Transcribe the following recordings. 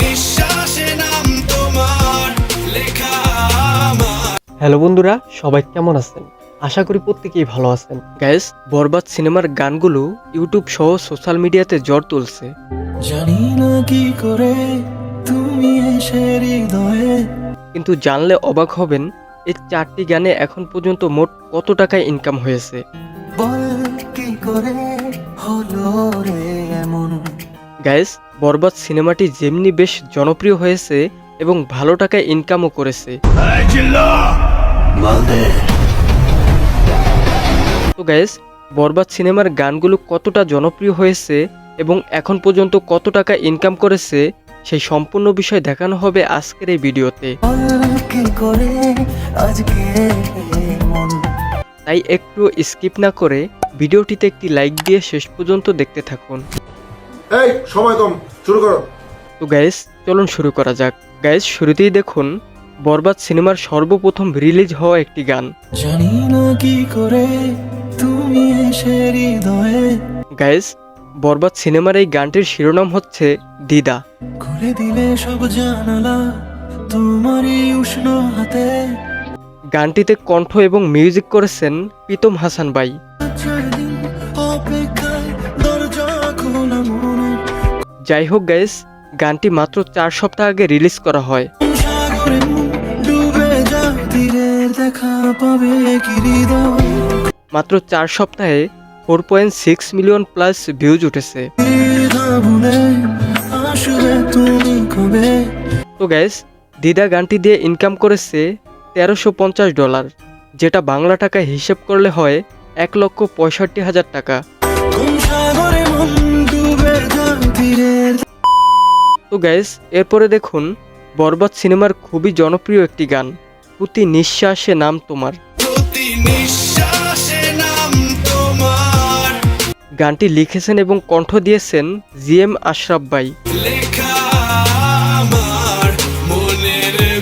নিঃশ্বাসে নাম তোমার লেখা হ্যালো বন্ধুরা সবাই কেমন আছেন? আশা করি প্রত্যেকেই ভালো আছেন। গ্যাস বরবাদ সিনেমার গানগুলো ইউটিউব সহ সোশ্যাল মিডিয়াতে জ্বর তুলছে। জানি না কি করে তুমি এসে হৃদয়ে। কিন্তু জানলে অবাক হবেন এই চারটি গানে এখন পর্যন্ত মোট কত টাকা ইনকাম হয়েছে। বল কি করে হলো রে? গ্যাস বরবাদ সিনেমাটি যেমনি বেশ জনপ্রিয় হয়েছে এবং ভালো টাকায় ইনকামও করেছে। তো গ্যাস বরবাদ সিনেমার গানগুলো কতটা জনপ্রিয় হয়েছে এবং এখন পর্যন্ত কত টাকা ইনকাম করেছে, সেই সম্পূর্ণ বিষয় দেখানো হবে আজকের এই ভিডিওতে। তাই একটু স্কিপ না করে ভিডিওটিতে একটি লাইক দিয়ে শেষ পর্যন্ত দেখতে থাকুন। এই সময় কম শুরু করো। তো গ্যাস চলুন শুরু করা যাক। গ্যাস শুরুতেই দেখুন বরবাদ সিনেমার সর্বপ্রথম রিলিজ হওয়া একটি গান। জানি না কি করে তুমি এসে হৃদয়ে গাইস বরবাদ সিনেমার এই গানটির শিরোনাম হচ্ছে দিদা। খুলে দিলে সব জানালা তোমারই উষ্ণ হাতে। গানটিতে কণ্ঠ এবং মিউজিক করেছেন প্রীতম হাসান বাই যাই হোক গাইস গানটি মাত্র চার সপ্তাহ আগে রিলিজ করা হয়। মাত্র চার সপ্তাহে four point six million plus views উঠেছে। তো গ্যাস দিদা গানটি দিয়ে ইনকাম করেছে তেরোশো পঞ্চাশ ডলার যেটা বাংলা টাকায় হিসেব করলে হয় এক লক্ষ পঁয়ষট্টি হাজার টাকা। তো গ্যাস এরপরে দেখুন বরবাদ সিনেমার খুবই জনপ্রিয় একটি গান প্রতি নিঃশ্বাসে নাম তোমার গানটি লিখেছেন এবং কণ্ঠ দিয়েছেন জি এম আশরাফ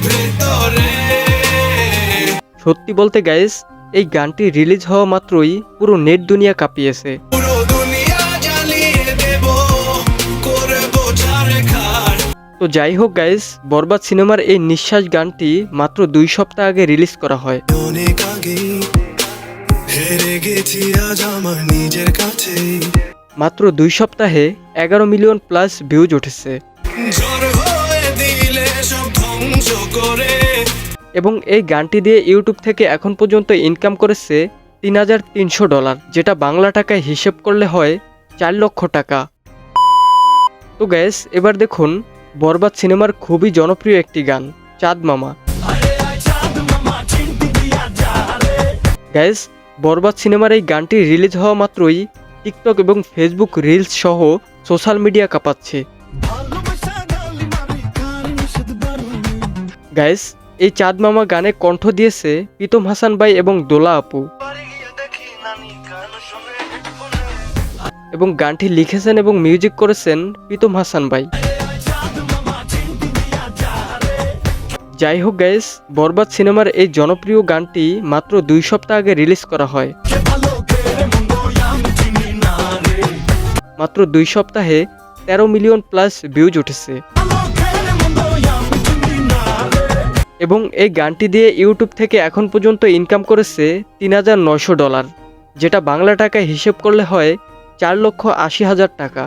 ভেতরে। সত্যি বলতে গাইস এই গানটি রিলিজ হওয়া মাত্রই পুরো নেট দুনিয়া কাঁপিয়েছে। পুরো তো যাই হোক গাইস বরবাদ সিনেমার এই নিঃশ্বাস গানটি মাত্র দুই সপ্তাহ আগে রিলিজ করা হয়। অনেক আগে হেরে গেছি আজ আমার নিজের কাছে। মাত্র দুই সপ্তাহে এগারো মিলিয়ন প্লাস ভিউজ উঠেছে। এবং এই গানটি দিয়ে ইউটিউব থেকে এখন পর্যন্ত ইনকাম করেছে তিন হাজার তিনশো ডলার যেটা বাংলা টাকায় হিসেব করলে হয় চার লক্ষ টাকা। তো গ্যাস এবার দেখুন বরবাদ সিনেমার খুবই জনপ্রিয় একটি গান, চাঁদ মামা। গ্যাস বরবাদ সিনেমার এই গানটি রিলিজ হওয়া মাত্রই টিকটক এবং ফেসবুক রিলস সহ সোশ্যাল মিডিয়া কাঁপাচ্ছে। গাইস এই চাঁদ মামা গানে কণ্ঠ দিয়েছে প্রীতম হাসান ভাই এবং দোলা আপু। এবং গানটি লিখেছেন এবং মিউজিক করেছেন প্রীতম হাসান ভাই। যাই হোক গাইস বরবাদ সিনেমার এই জনপ্রিয় গানটি মাত্র দুই সপ্তাহ আগে রিলিজ করা হয়। মাত্র দুই সপ্তাহে তেরো মিলিয়ন প্লাস ভিউজ উঠেছে। এবং এই গানটি দিয়ে ইউটিউব থেকে এখন পর্যন্ত ইনকাম করেছে তিন হাজার নয়শো ডলার যেটা বাংলা টাকায় হিসেব করলে হয় চার লক্ষ আশি হাজার টাকা।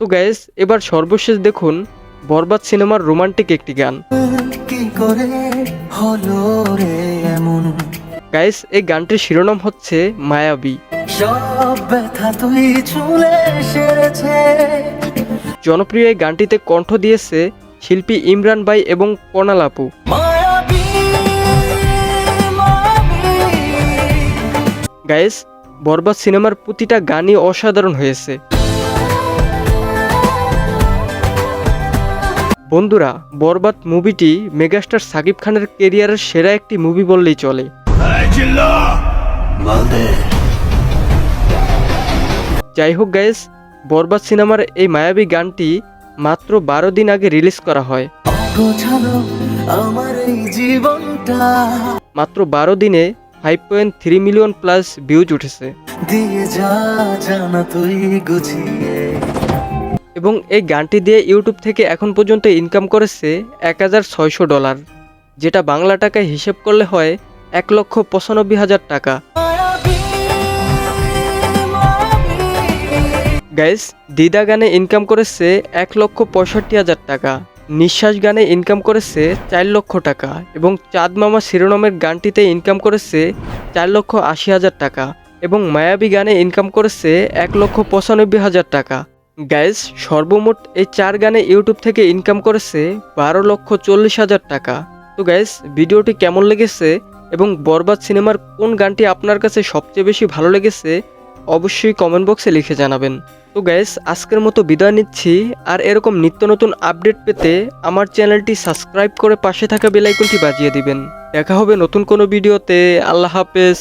তো গ্যাস এবার সর্বশেষ দেখুন বরবাদ সিনেমার রোমান্টিক একটি গান। গাইস এই গানটির শিরোনাম হচ্ছে মায়াবী। জনপ্রিয় এই গানটিতে কণ্ঠ দিয়েছে শিল্পী ইমরান ভাই এবং কর্নাল আপু। গাইস বরবাদ সিনেমার প্রতিটা গানই অসাধারণ হয়েছে। বন্ধুরা, বরবাদ মুভিটি মেগাস্টার সাকিব খানের কেরিয়ারের সেরা একটি মুভি বললেই চলে। যাই হোক গাইস বরবাদ সিনেমার এই মায়াবী গানটি মাত্র বারো দিন আগে রিলিজ করা হয়। মাত্র বারো দিনে five point three million plus views উঠেছে। দিয়ে যা, জানা তুই গুছিয়ে। এবং এই গানটি দিয়ে ইউটিউব থেকে এখন পর্যন্ত ইনকাম করেছে এক হাজার ছয়শো ডলার, যেটা বাংলা টাকায় হিসেব করলে হয় এক লক্ষ পঁচানব্বই হাজার টাকা। গাইস দিদা গানে ইনকাম করেছে এক লক্ষ পঁয়ষট্টি হাজার টাকা, নিঃশ্বাস গানে ইনকাম করেছে চার লক্ষ টাকা এবং চাঁদ মামা শিরোনামের গানটিতে ইনকাম করেছে চার লক্ষ আশি হাজার টাকা এবং মায়াবী গানে ইনকাম করেছে এক লক্ষ পঁচানব্বই হাজার টাকা। গাইস সর্বমোট এই চার গানে ইউটিউব থেকে ইনকাম করেছে বারো লক্ষ চল্লিশ হাজার টাকা। তো গাইস ভিডিওটি কেমন লেগেছে এবং বরবাদ সিনেমার কোন গানটি আপনার কাছে সবচেয়ে বেশি ভালো লেগেছে, অবশ্যই কমেন্ট বক্সে লিখে জানাবেন। তো গ্যাস আজকের মতো বিদায় নিচ্ছি। আর এরকম নিত্য নতুন আপডেট পেতে আমার চ্যানেলটি সাবস্ক্রাইব করে পাশে থাকা বেলাইকনটি বাজিয়ে দিবেন। দেখা হবে নতুন কোনো ভিডিওতে। আল্লাহ হাফেজ।